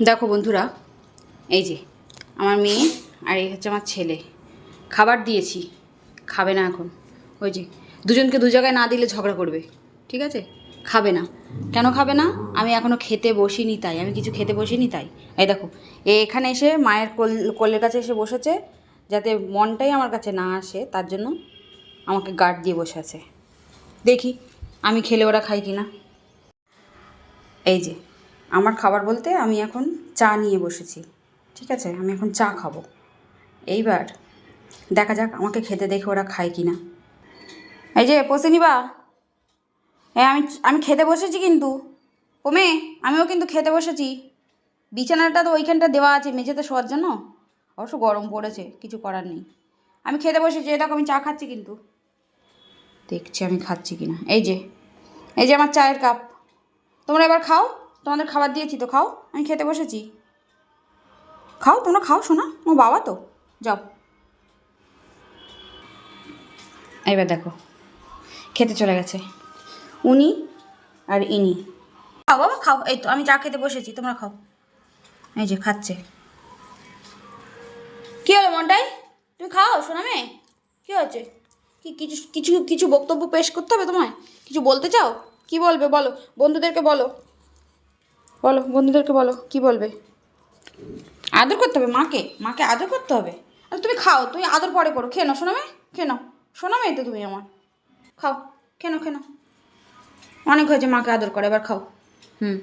দেখো বন্ধুরা, এই যে আমার মেয়ে আর এই হচ্ছে আমার ছেলে। খাবার দিয়েছি, খাবে না এখন। ওই যে দুজনকে দু জায়গায় না দিলে ঝগড়া করবে, ঠিক আছে? খাবে না। কেন খাবে না? আমি এখনও খেতে বসিনি তাই। আমি কিছু খেতে বসিনি তাই। এই দেখো এখানে এসে মায়ের কোল, কোলের কাছে এসে বসেছে, যাতে মনটাই আমার কাছে না আসে, তার জন্য আমাকে গার্ড দিয়ে বসে আছে। দেখি, আমি খেলে ওরা খাই কি না এই যে আমার খাবার বলতে আমি এখন চা নিয়ে বসেছি, ঠিক আছে? আমি এখন চা খাব। এইবার দেখা যাক আমাকে খেতে দেখে ওরা খায় কি না এই যে পশে নিবা? হ্যাঁ আমি আমি খেতে বসেছি কিন্তু। ও মেয়ে আমিও কিন্তু খেতে বসেছি। বিছানাটা তো ওইখানটা দেওয়া আছে, মেঝেতে শোয়ার জন্য। অবশ্য গরম পড়েছে, কিছু করার নেই। আমি খেতে বসেছি দেখো আমি চা খাচ্ছি কিন্তু। দেখছি আমি খাচ্ছি কিনা। এই যে এই যে আমার চায়ের কাপ। তোমরা এবার খাও। তোমাদের খাবার দিয়েছি তো খাও, আমি খেতে বসেছি। খাও, তোমরা খাও শোনা ও বাবা তো। যাও। এবার দেখো, খেতে চলে গেছে। উনি আর ইনি। খাও বাবা, খাও, এই তো, আমি চা খেতে বসেছি, তোমরা খাও। এই যে, খাচ্ছে। কী হলো মনটাই? তুমি খাও শোনা মেয়ে। কী হয়েছে? কি, কিছু কিছু কিছু বক্তব্য পেশ করতে হবে তোমায়? কিছু বলতে চাও? কি বলবে, বলো, বন্ধুদেরকে বলো। বলো, বন্ধুদেরকে বলো, কি বলবে? আদর করতে হবে মাকে মাকে আদর করতে হবে। আর তুমি খাও, তুমি আদর পরে করো। খেয়ে নাও শোনামে খেয়ে নাও। শোনামে তো তুমি আমার। খাও, খেয়ে নাও খেয়ে নাও। অনেক হয়েছে মাকে আদর করে, এবার খাও। হুম।